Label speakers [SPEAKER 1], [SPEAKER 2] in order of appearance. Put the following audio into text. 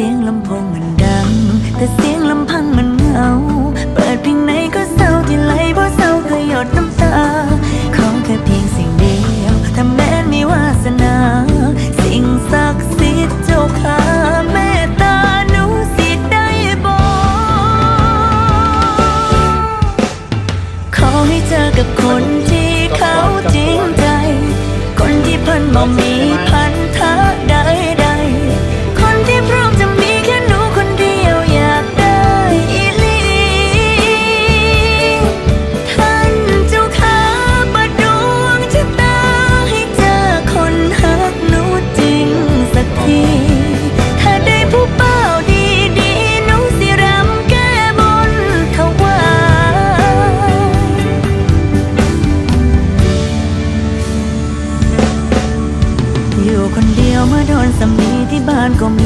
[SPEAKER 1] สียงลำโพงมันดัง แต่เสียงลำพังมันเหงา เปิดเพลงไหนก็เศร้าที่ไหลบ่เศร้าก็หยดน้ำตา ขอแค่เพียงสิ่งเดียวถ้าแม้นมีวาสนา สิ่งศักดิ์สิทธิ์เจ้าค่ะแม่ตาหนูสิได้บอกขอให้เจอกับคนที่เขาจริงใจ คนที่เพิ่นบ่มี มาโดนสำนีที่บ้านก็มี